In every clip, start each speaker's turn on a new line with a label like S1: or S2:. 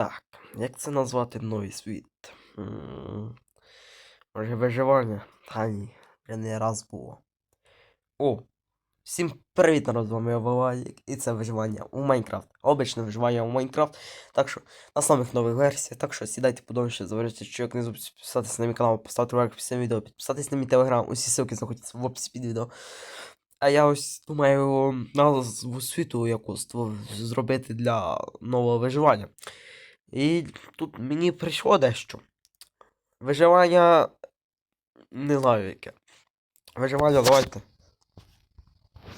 S1: Так, як це назвати новий світ? Може виживання? Та ні, вже не раз було. О! Всім привіт, народ, з вами я Валаїк, і це виживання у Майнкрафт. Обичне виживання у Майнкрафт. Так що на самих нових версіях. Так що сідайте подовше, заварите чоловік, не забудьте підписатися на мій канал, поставити лайк під цим відео, підписатись на мій телеграм, усі ссылки знаходяться в описі під відео. А я ось думаю назву світу яку зробити для нового виживання. І тут мені прийшло дещо. Виживання. Не знаю яке. Виживання, давайте.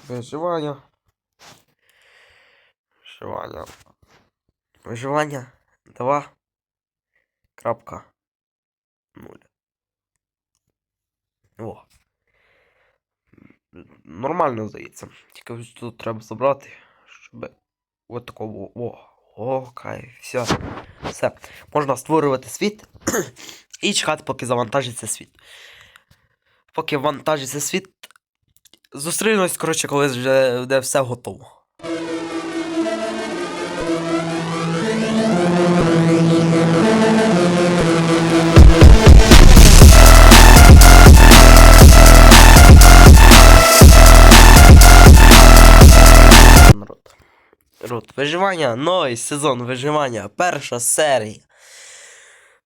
S1: Виживання. Виживання. Виживання. 2. Крапка. 0. О. Нормально здається. Тільки тут треба забрати, щоб. От такого. О, о, кайф. Все. Все. Можна створювати світ і чекати, поки завантажиться світ. Поки вантажиться світ. Зустрінусь, коротше, коли вже буде все готово. Народ, виживання, новий сезон виживання, перша серія.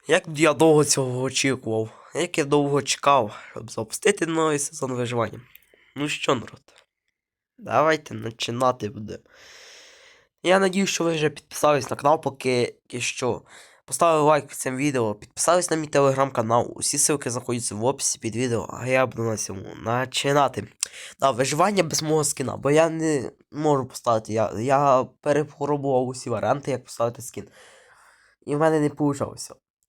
S1: Як я довго цього очікував, як я довго чекав, щоб запустити новий сезон виживання. Ну що, народ, давайте починати буде. Я надію, що ви вже підписались на канал, поки що. Поставили лайк цим відео, підписались на мій телеграм-канал. Усі ссылки знаходяться в описі під відео, а я буду на цьому починати. Да, виживання без мого скіна, бо я не можу поставити. Я, я перепробував усі варіанти, як поставити скін. І в мене не вийшло.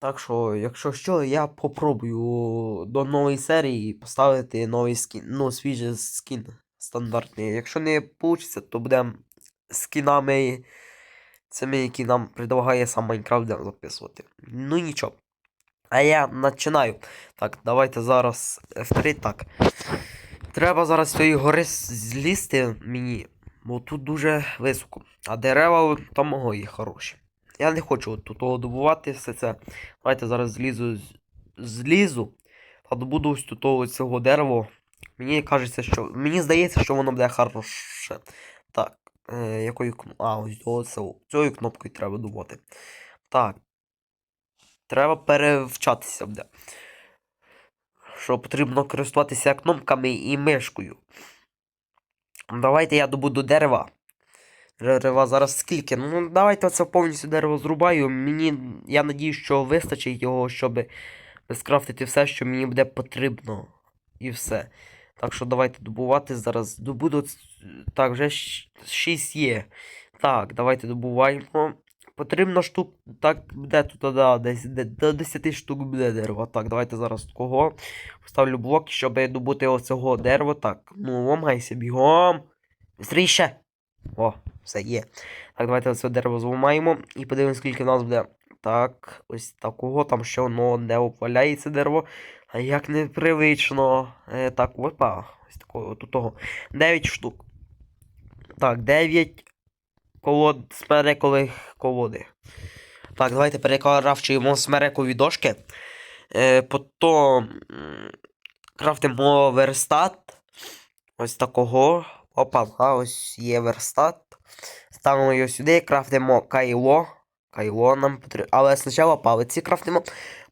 S1: Так що, якщо що, я попробую до нової серії поставити новий скін. Ну, свіжий скін стандартний. Якщо не вийде, то будемо скінами цими, які нам предлагає сам Майнкрафт записувати. Ну нічого. А я починаю. Так, давайте зараз F3. Так. Треба зараз цієї гори злізти мені, бо тут дуже високо. А дерева там мої хороші. Я не хочу тут того добувати все це. Давайте зараз злізу, злізу та добуду ось тут цього дерева. Мені кажеться, що. Мені здається, що воно буде хороше. Так, е, якою кнопкою. А, ось цього, цією кнопкою треба добувати. Так. Треба перевчатися буде. Що потрібно користуватися кнопками і мишкою. Давайте я добуду дерева. Дерева зараз скільки? Ну, давайте це повністю дерево зрубаю. Мені. Я надію, що вистачить його, щоб скрафтити все, що мені буде потрібно. І все. Так що давайте добувати зараз. Добуду. Так, вже 6 є. Так, давайте добуваємо. Потрібно штук. Так, буде тут, да, десь де- до 10 штук буде дерева. Так, давайте зараз кого. Поставлю блок, щоб добути оцього дерева. Так, ну ламайся бігом. Быстріше. О, все є. Так, давайте оце дерево зламаємо і подивимось, скільки в нас буде. Так, ось такого там ще воно не обваляється дерево. А як непривично. Е, так, опа. Ось такого от того. 9 штук. Так, 9 колод смерекових колоди. Так, давайте перекрафчуємо смерекові дошки. Е, потім крафтимо верстат. Ось такого. Опа, а ось є верстат. Ставимо його сюди, крафтимо кайло. Кайло нам потрібно. Але спочатку палиці крафтимо.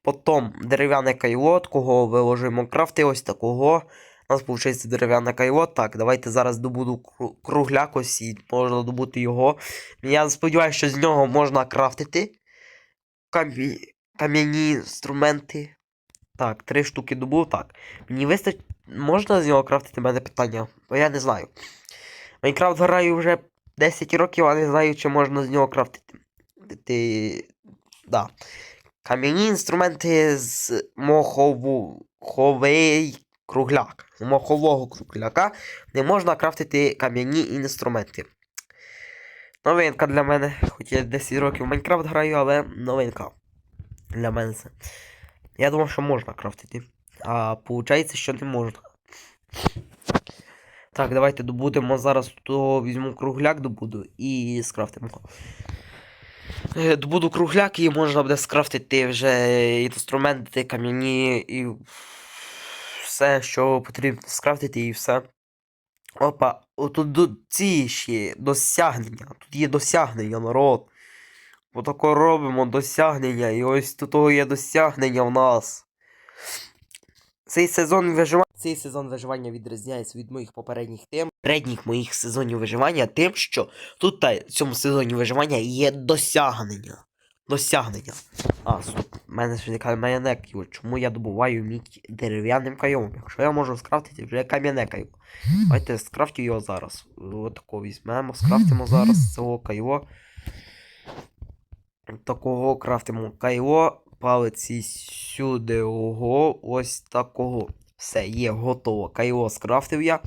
S1: Потім дерев'яне кайло, такого виложимо крафти, ось такого. У нас виходить дерев'яне кайло. Так, давайте зараз добуду кру- кругляк ось і можна добути його. Я сподіваюся, що з нього можна крафтити кам'яні інструменти. Так, три штуки добув. Так. Мені вистачить. Можна з нього крафтити мене питання? Бо я не знаю. Майнкрафт граю вже 10 років, а не знаю, чи можна з нього крафтити. Ти... Да. Кам'яні інструменти з моховий кругляк. З мохового кругляка не можна крафтити кам'яні інструменти. Новинка для мене. Хоч я 10 років в Майнкрафт граю, але новинка. Для мене це. Я думав, що можна крафтити. А виходить, що не можна. Так, давайте добудемо зараз то візьму кругляк добуду і скрафтимо. Е, Добуду кругляк і можна буде скрафтити вже інструменти, кам'яні і все, що потрібно скрафтити і все. Опа, отут ці ще досягнення. Тут є досягнення, народ. Отако робимо досягнення, і ось тут того є досягнення в нас. Цей сезон виживання. Цей сезон виживання відрізняється від моїх попередніх тем. Передніх моїх сезонів виживання тим, що тут та, в цьому сезоні виживання є досягнення. Досягнення. А, стоп, в мене ж виникає кам'яне кайво. Чому я добуваю мідь дерев'яним кайомом? Якщо я можу скрафтити вже кам'яне кайво. Давайте скрафтю його зараз. Отако візьмемо, скрафтимо зараз цього кайво. Такого крафтимо кайло, палиці сюди, ого, ось такого. Все, є, готово. Кайло скрафтив я.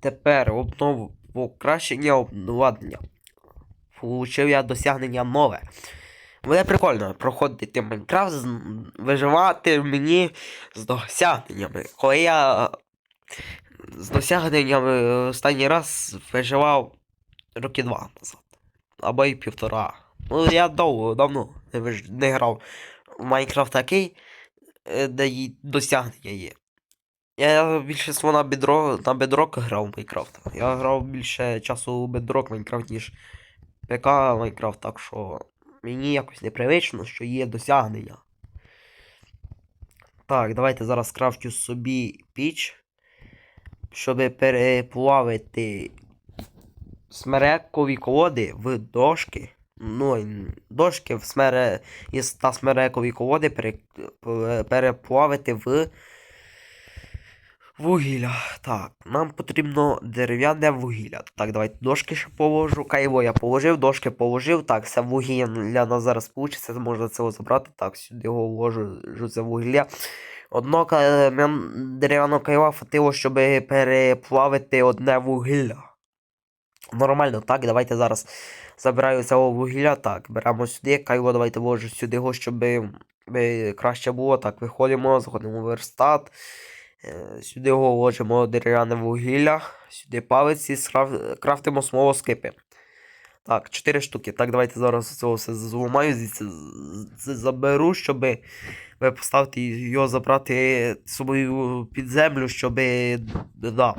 S1: Тепер обнову покращення обладнання. Получив я досягнення нове. Буде прикольно проходити Майнкрафт, виживати мені з досягненнями. Коли я з досягненнями останній раз виживав роки два назад. Або й півтора. Ну, я довго, давно не, виж... не грав в Майнкрафт такий, е, де й досягнення є. Я більше свого на бедро, на бедрок грав в Майнкрафт. Я грав більше часу у бедрок Майнкрафт, ніж ПК Майнкрафт, так що мені якось непривично, що є досягнення. Так, давайте зараз скрафтю собі піч, щоб переплавити смерекові колоди в дошки. Ну, дошки в смере... та смерекові колоди переплавити в вугілля. Так, нам потрібно дерев'яне вугілля. Так, давайте дошки ще положу. Кайво я положив, дошки положив. Так, все вугілля нас зараз получиться, можна це забрати. Так, сюди його вложу це вугілля. Одно кам'ян- дерев'яного кайва хватило, щоб переплавити одне вугілля. Нормально, так, давайте зараз забираю цього вугілля. Так, беремо сюди, кайло, давайте вложу сюди його, щоб краще було. Так, виходимо, заходимо в верстат. Сюди його вложимо дерев'яне вугілля, сюди палиці, крафтимо смолоскипи. Так, 4 штуки. Так, давайте зараз цього все зламаю, звідси заберу, щоб ви поставити його забрати собою під землю, щоб. Да.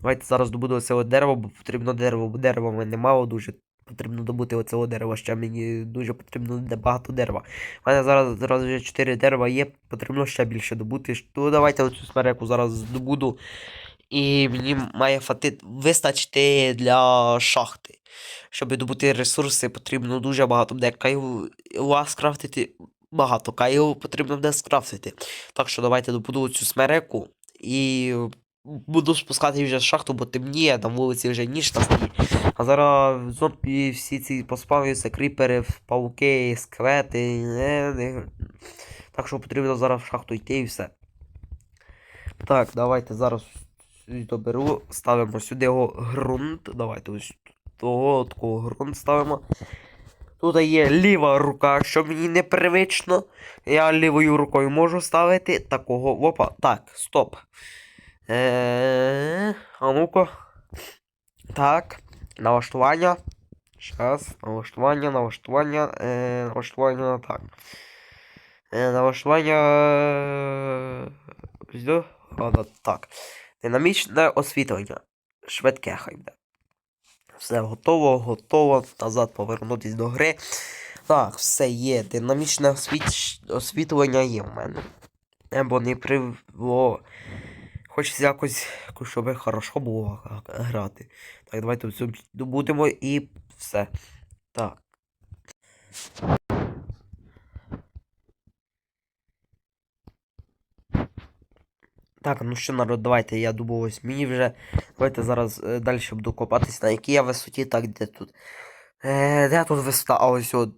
S1: Давайте зараз добуду оце дерево, бо потрібно дерево, бо дерева в мене мало дуже. Потрібно добути оцього дерева, ще мені дуже потрібно багато дерева. У мене зараз, зараз вже 4 дерева є, потрібно ще більше добути. То давайте оцю смереку зараз добуду. І мені має фати... вистачити для шахти. Щоб добути ресурси, потрібно дуже багато буде кайла скрафтити. Багато кайлу потрібно буде скрафтити. Так що давайте добуду цю смереку і буду спускати вже шахту, бо темніє, на вулиці вже ніч та стоїть. А зараз зомбі всі ці поспавлюються, кріпери, пауки, скелети. Не, не. Так що потрібно зараз в шахту йти і все. Так, давайте зараз доберу, ставимо сюди його ґрунт. Давайте ось того такого ґрунт ставимо. Тут є ліва рука, що мені непривично. Я лівою рукою можу ставити такого. Опа, так, стоп. Е, а ну-ка. Так. Налаштування. Щас. Налаштування, налаштування. Е, налаштування. Так. Е, налаштування. е, да, Так. Динамічне освітлення. Швидке хай буде. Все готово, готово. Назад повернутись до гри. Так, все є. Динамічне освіт... освітлення є в мене. Е, Бо не привело. Хочеться якось, щоб хорошо було грати. Так, давайте добудемо і все. Так. Так, ну що, народ, давайте я думаю, ось мені вже. Давайте зараз е, далі буду копатись, на якій я висоті, так, де тут. Е, де тут висота? А ось от.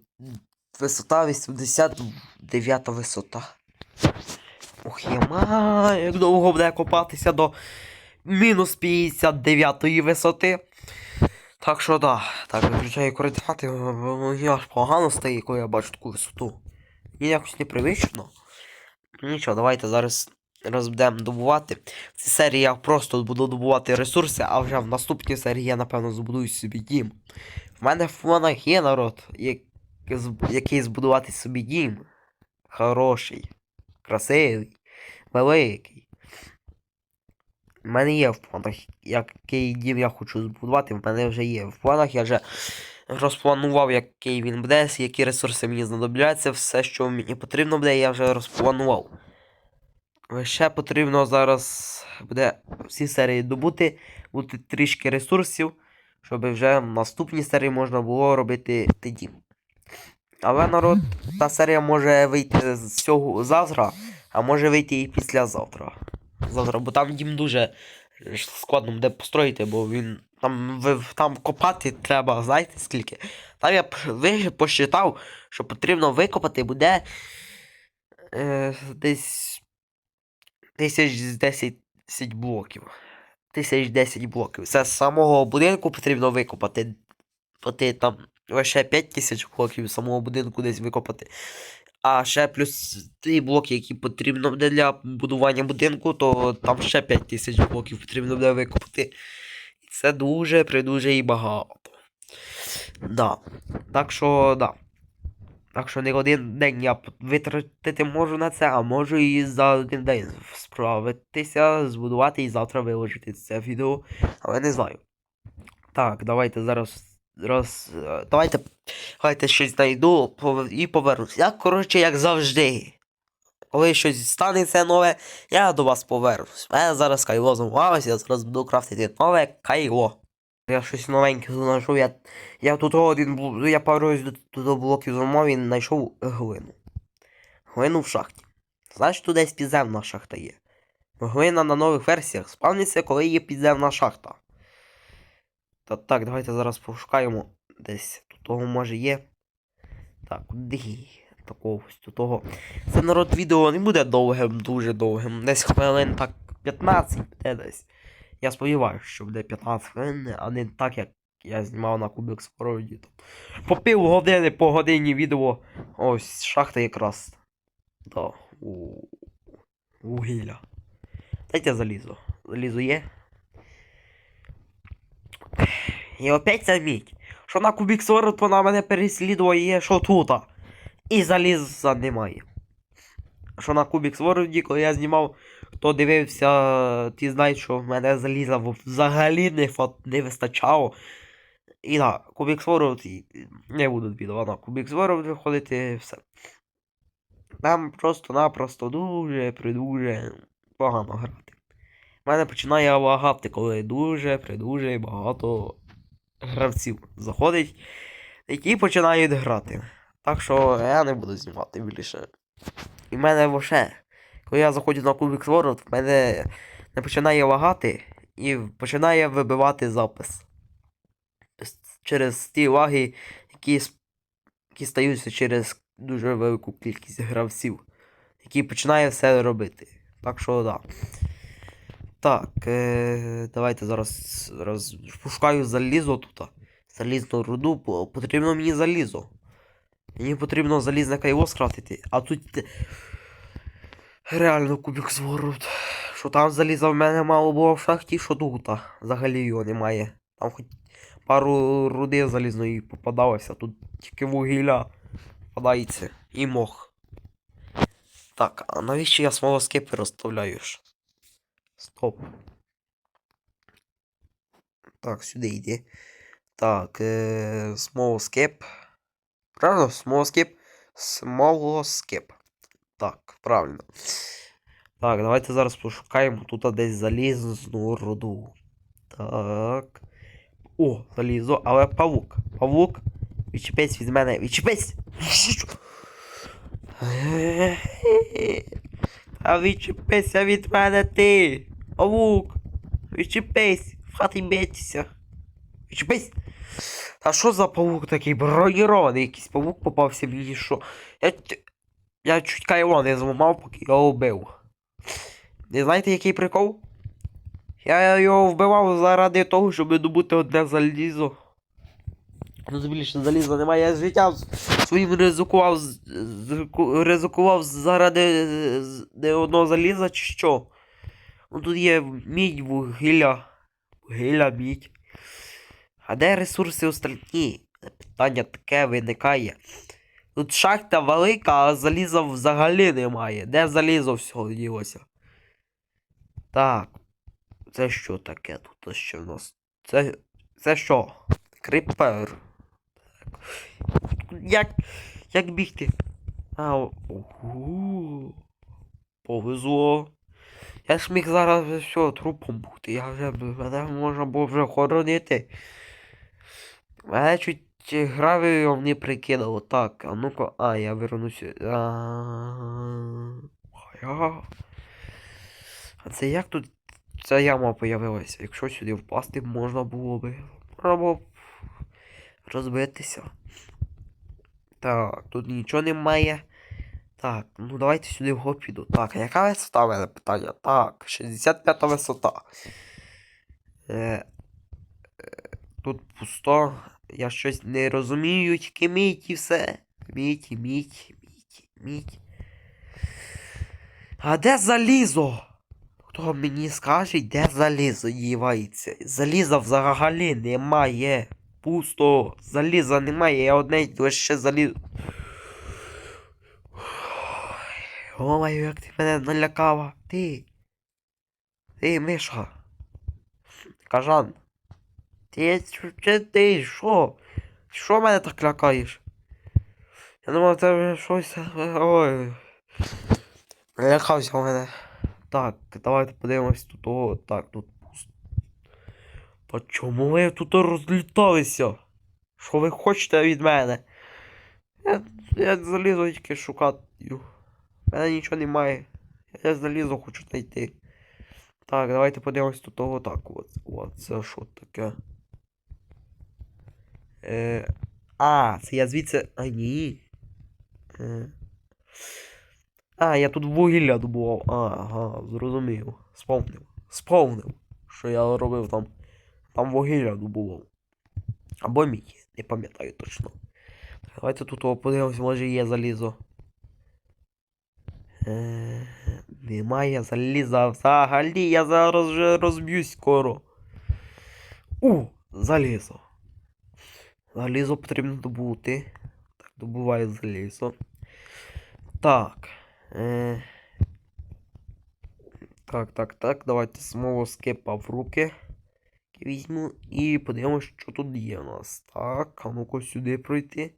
S1: Висота 89 висота. Ох, єма, як довго буде копатися до мінус 59 висоти. Так що да. Так, виключаю координати, мені аж погано стає, коли я бачу таку висоту. Мені якось непривично. Нічого, давайте зараз раз будемо добувати. В цій серії я просто буду добувати ресурси, а вже в наступній серії я, напевно, збудую собі дім. В мене в планах є народ. Який збудувати собі дім. Хороший, красивий, великий. У мене є в планах, який дім я хочу збудувати, в мене вже є. В планах я вже розпланував, який він буде, які ресурси мені знадобляться, все, що мені потрібно буде, я вже розпланував. Ще потрібно зараз буде всі серії добути, бути трішки ресурсів, щоб вже в наступній серії можна було робити ти дім. Але народ, та серія може вийти з цього завтра, а може вийти і післязавтра. Завтра, бо там дім дуже складно буде построїти, бо він там, там копати треба, знаєте скільки? Там я посчитав, що потрібно викопати буде е, десь тисяч з 10 блоків. Тисяч 10 блоків. Це з самого будинку потрібно викопати. Оти там лише 5 тисяч блоків самого будинку десь викопати. А ще плюс ті блоки, які потрібно буде для будування будинку, то там ще 5 тисяч блоків потрібно буде викопати. І це дуже придуже і багато. Да. Так що, да. Так що не один день я витратити можу на це, а можу і за один день справитися, збудувати і завтра виложити це відео, але не знаю. Так, давайте зараз. Роз... Давайте, давайте щось знайду і повернусь. Я, коротше, як завжди. Коли щось станеться нове, я до вас повернусь. Мене зараз кайло замовилось, я зараз буду крафтити нове кайло. Я щось новеньке знайшов, я, я тут один я пару до, до, блоків зламав і знайшов глину. Глину в шахті. Знаєш, тут десь підземна шахта є. Глина на нових версіях спавниться, коли є підземна шахта. Та так, давайте зараз пошукаємо десь. Тут того може є. Так, куди? Такого ось тут того. Це народ відео не буде довгим, дуже довгим. Десь хвилин так 15 буде десь. Я сподіваюся, що буде 15 хвилин, а не так, як я знімав на Кубик Спороді. По пів години, по годині відео. Ось шахта якраз. Да. У... Вугілля. Дайте залізо. Залізо є. І опять ця. Що на Кубік 40 вона мене переслідує, що тут. І заліза немає. Що на Кубік Свороді, коли я знімав, хто дивився, ті знають, що в мене заліза взагалі не, не вистачало. І так, Кубік Свород не буду відео на Кубік Свород виходити все. Там просто-напросто дуже придуже погано грати. У мене починає лагати, коли дуже придуже багато гравців заходить, які починають грати. Так що я не буду знімати більше. І в мене вообще, коли я заходжу на Кубик World, в мене не починає лагати і починає вибивати запис. Через ті лаги, які, які стаються через дуже велику кількість гравців, які починає все робити. Так що да. Так, е, давайте зараз роз, пошукаю залізо тут. Залізну руду, потрібно мені залізо. Мені потрібно залізне кайло скрафтити, а тут реально кубик зворот. Що там заліза в мене мало було в шахті, що тут. Взагалі його немає. Там хоч пару руди залізної попадалося, тут тільки вугілля попадається і мох. Так, а навіщо я смолоскипи розставляю ж? Стоп. Так, сюди йди. Так, е, смолоскип. Правильно? Смолоскип? Смолоскип. Так, правильно. Так, давайте зараз пошукаємо тут десь залізну руду. Так. О, залізо, але павук. Павук. Відчепись від мене. Відчепись! А відчепися від мене ти! Павук! Відчепись! В хаті битися! Відчепись! Та що за павук такий бронірований? Якийсь павук попався мені, що. Я, я чуть кайло не зламав, поки його вбив. Не знаєте, який прикол? Я його вбивав заради того, щоб добути одне залізо. Ну, тим більше заліза немає, я життя своїм ризикував, ризикував заради не одного заліза чи що. Ну тут є мідь, вугілля. Вугілля, мідь. А де ресурси остальні? Питання таке виникає. Тут шахта велика, а заліза взагалі немає. Де залізо всього ділося? Так. Це що таке тут ще в нас? Це. Це що? Кріпер. Так. Як. Як бігти? А, ого. Повезло. Я ж міг зараз все, трупом бути. Я вже мене можна було вже хоронити. Мене чуть гравієм не прикинуло. Так, а ну-ка. А, я вернуся. А, я... а це як тут ця яма появилася? Якщо сюди впасти можна було би. Можна розбитися. Так, тут нічого немає. Так, ну давайте сюди вгору піду. Так, а яка висота в мене питання? Так, 65 висота. Е, е, тут пусто. Я щось не розумію, тільки мідь і все. Мідь, і мідь, мідь, мідь. А де залізо? Хто мені скаже, де залізо дівається? Заліза взагалі немає. Пусто. Заліза немає, я одне лише залізо. Ой, як ти мене налякала. Ти. Ти, Миша. Кажан. Ти, ти, що? Що мене так лякаєш? Я думав, це щось. Ой. Лякався в мене. Так, давайте подивимось тут. О, так, тут. Та чому ви тут розліталися? Що ви хочете від мене? Я, я залізу тільки шукати. У мене нічого немає. Я залізо хочу знайти. Так, давайте подивимось тут того так. От, от це що таке? Е, а, це я звідси. А, ні. Е, а, я тут вугілля добував. Ага, зрозумів. Сповнив. Сповнив, що я робив там. Там вугілля добував. Або мій, не пам'ятаю точно. Давайте тут подивимось, може є залізо. Е, немає заліза взагалі, я зараз вже розб'юсь скоро. У, залізо. Залізо потрібно добути. Так, добуваю залізо. Так. Е... Так, так, так. Давайте знову скипа в руки. Візьму і подивимось, що тут є у нас. Так, а ну-ка сюди пройти.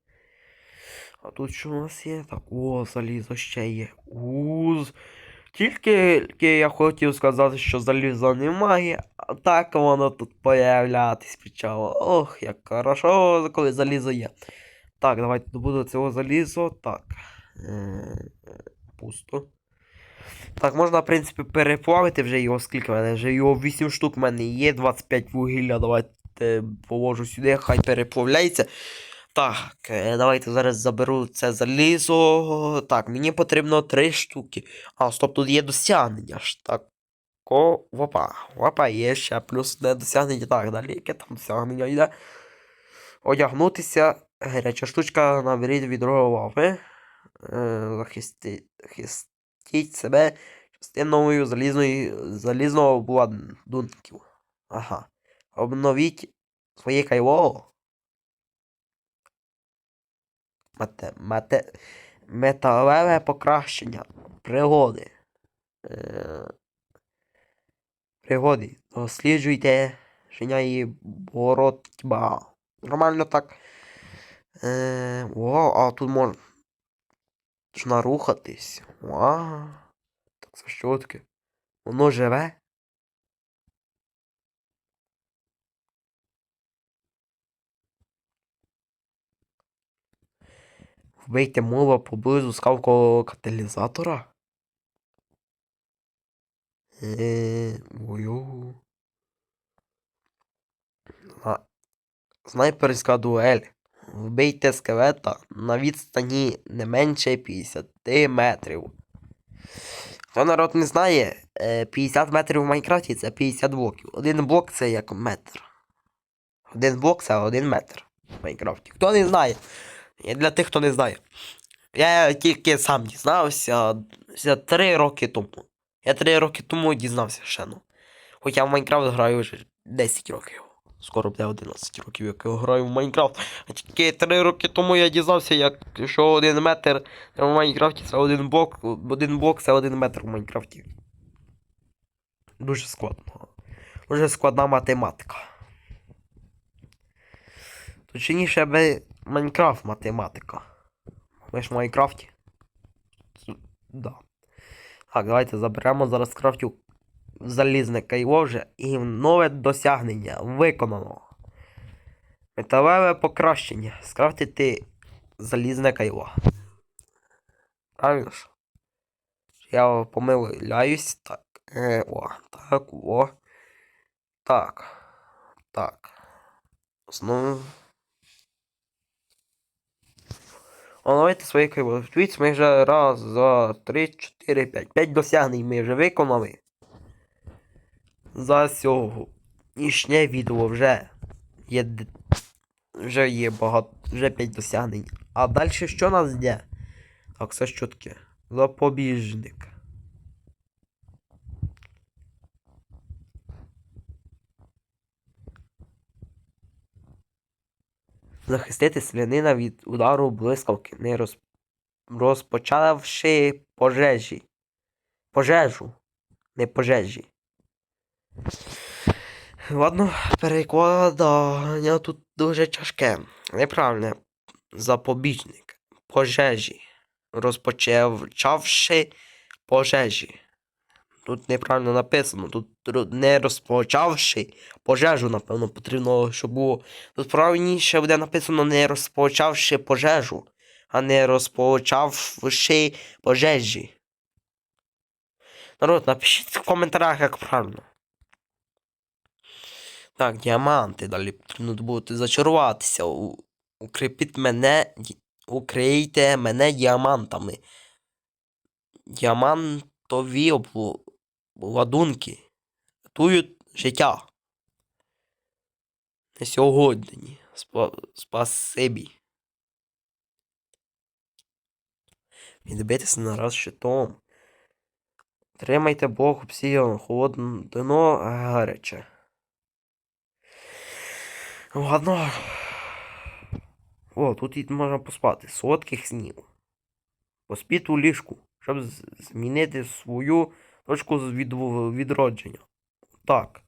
S1: А тут що у нас є? Так, о, залізо ще є. Уз. Тільки я хотів сказати, що заліза немає, а так воно тут появлятись почало. Ох, як хорошо, коли залізо є. Так, давайте добуду цього залізо. Так. Е, Пусто. Так, можна, в принципі, переплавити вже його, скільки в мене? Вже його 8 штук в мене є, 25 вугілля. Давайте положу сюди, хай переплавляється. Так, е, давайте зараз заберу це залізо. Так, мені потрібно 3 штуки. А, стоп, тут є досягнення ж. Так. О, вопа. Вопа, є ще плюс не досягнення. Так, далі яке там досягнення йде. Одягнутися. Гаряча штучка наберіть відро лави. Е, захисти, захистіть себе частиною залізної, залізного обладунків. Ага. Обновіть своє кайло. Мете, мете, металеве покращення. Пригоди. Е, пригоди. Досліджуйте шиня боротьба. Нормально так. Е, о, а тут можна. Рухатись. Вау. Так це що таке? Воно живе? Вбийте мова поблизу скавкового каталізатора? Е, А, Снайперська дуель. Вбийте скелета на відстані не менше 50 метрів. Хто народ не знає, е, 50 метрів в Майнкрафті це 50 блоків. Один блок це як метр. Один блок це один метр в Майнкрафті. Хто не знає? Для тих, хто не знає. Я тільки сам дізнався 3 роки тому. Я 3 роки тому дізнався ще ну. Хоча в Майнкрафт граю вже 10 років. Скоро буде 11 років, як я граю в Майнкрафт. А тільки 3 роки тому я дізнався, як що один метр в Майнкрафті це один блок. Один блок це один метр в Майнкрафті. Дуже складно. Дуже складна математика. Точніше би Майнкрафт математика. Ми ж в Майнкрафті. Да. Так, давайте заберемо зараз крафтю залізне кайло вже і нове досягнення виконано. Металеве покращення. Скрафтити залізне кайло. Правильно ж? Я помиляюсь. Так. Е, о, так, о. Так. Так. Знову. Оновити свої криво. Дивіться, ми вже раз, два, три, чотири, п'ять. П'ять досягнень ми вже виконали. За сьогоднішнє відео вже є. Вже є багато. Вже п'ять досягнень. А далі що нас йде? Так, все що? Запобіжник. Захистити селянина від удару блискавки, не роз... розпочавши пожежі. Пожежу, не пожежі. Ладно, перекладання тут дуже тяжке. Неправильне. Запобіжник. Пожежі. Розпочавши пожежі. Тут неправильно написано. Тут не розпочавши пожежу, напевно, потрібно, щоб було Тут правильніше буде написано не розпочавши пожежу, а не розпочавши пожежі. Народ, напишіть в коментарях, як правильно. Так, діаманти далі потрібно буде зачаруватися. Укріпіть мене. Укрийте мене діамантами. Діамантові обладунки рятують життя. Не сьогодні. Спа- Спасибі. Відбитися на раз щитом. Тримайте Бог обсіяно, холодно дно гаряче. Ладно. О, тут можна поспати. Солодких снів. Поспіть у ліжку, щоб змінити свою точку від... відродження. Так.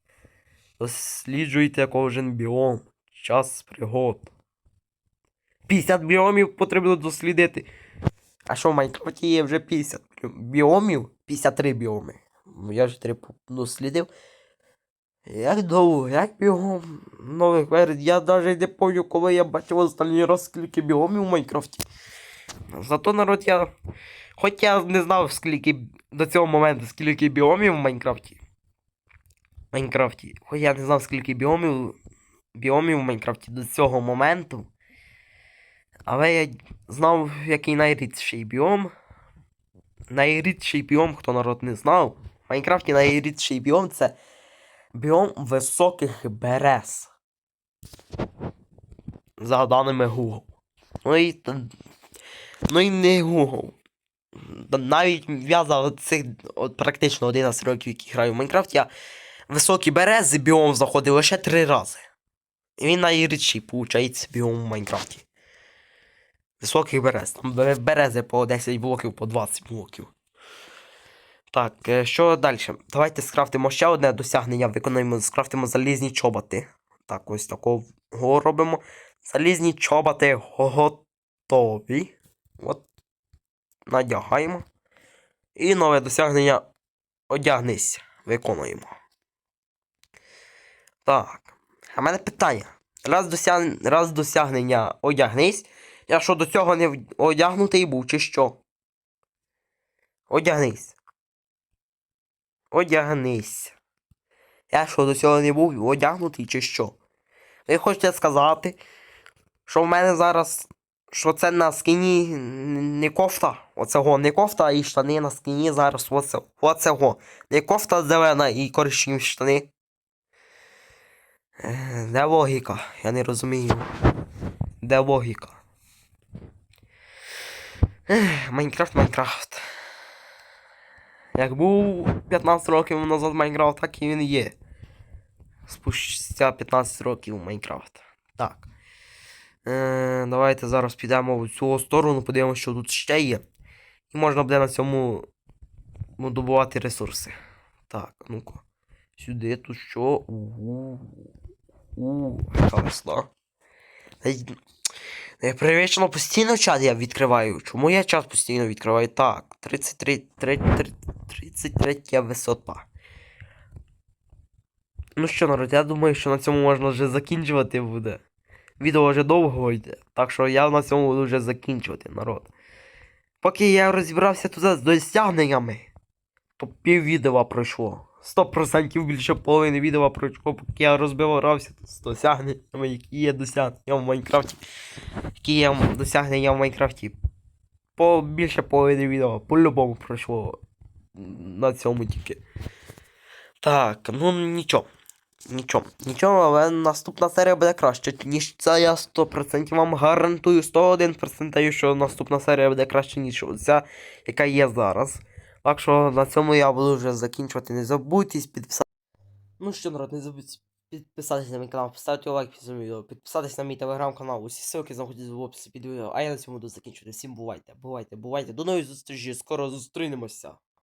S1: Досліджуйте кожен біом. Час пригод. 50 біомів потрібно дослідити. А що в Майнкрафті є вже 50 біомів? 53 біоми. Я ж три дослідив. Як довго, як біом нових версій? Я навіть не пам'ятаю, коли я бачив останній раз скільки біомів в Майнкрафті. Зато народ я. Хоч я не знав скільки до цього моменту, скільки біомів в Майнкрафті. Майнкрафті. Хоч я не знав, скільки біомів, біомів в Майнкрафті до цього моменту. Але я знав, який найрідший біом. Найрідший біом, хто народ не знав. В Майнкрафті найрідший біом це біом високих берез. За даними Google. Ну і, ну і не Google. Навіть я за цих от, практично 11 років, які граю в Майнкрафт, я високі берези біом заходив лише три рази. І він найрідший, виходить, біом в Майнкрафті. Високих берез. Там берези по 10 блоків, по 20 блоків. Так, е, що далі? Давайте скрафтимо ще одне досягнення, виконуємо, скрафтимо залізні чоботи. Так, ось такого робимо. Залізні чоботи готові. От. Надягаємо. І нове досягнення одягнись. Виконуємо. Так. А в мене питання. Раз, досяг... Раз досягнення одягнись. Я що до цього не одягнутий був, чи що? Одягнись. Одягнись. Я що до цього не був одягнутий, чи що? Ви хочете сказати, що в мене зараз. Що це на скіні н- не кофта. Оцього не кофта, і штани на скіні зараз оце, оцього. Не кофта зелена і коричневі штани. Е, Де логіка? Я не розумію. Де логіка? Майнкрафт, Майнкрафт. Як був 15 років назад Майнкрафт, так і він є. спустя 15 років Майнкрафт. Так. Е, давайте зараз підемо в цю сторону, подивимося, що тут ще є. І можна буде на цьому добувати ресурси. Так, ну-ка. Сюди тут що? У, у, яка весна. Непривично постійно чат я відкриваю. Чому я чат постійно відкриваю? Так, 33, 33, 33 висота. Ну що, народ, я думаю, що на цьому можна вже закінчувати буде. Відео вже довго йде, так що я на цьому буду вже закінчувати, народ. Поки я розібрався тут з досягненнями, то пів відео пройшло. 100% більше половини відео пройшло, поки я розбирався з досягненнями, які є досягнення в Майнкрафті. Які є досягнення в Майнкрафті. По більше половини відео по-любому пройшло на цьому тільки. Так, ну нічого. Нічого, нічого, але наступна серія буде краще, ніж ця. Я 100% вам гарантую 101% даю, що наступна серія буде краще, ніж ця, яка є зараз. Так що на цьому я буду вже закінчувати. Не забудьтесь підписати. Ну що, народ, не забудьте підписатися на мій канал, поставити лайк під цим відео, підписатися на мій телеграм-канал. Усі ссылки знаходяться в описі під відео. А я на цьому буду закінчувати. Всім бувайте, бувайте, бувайте. До нової зустрічі, скоро зустрінемося.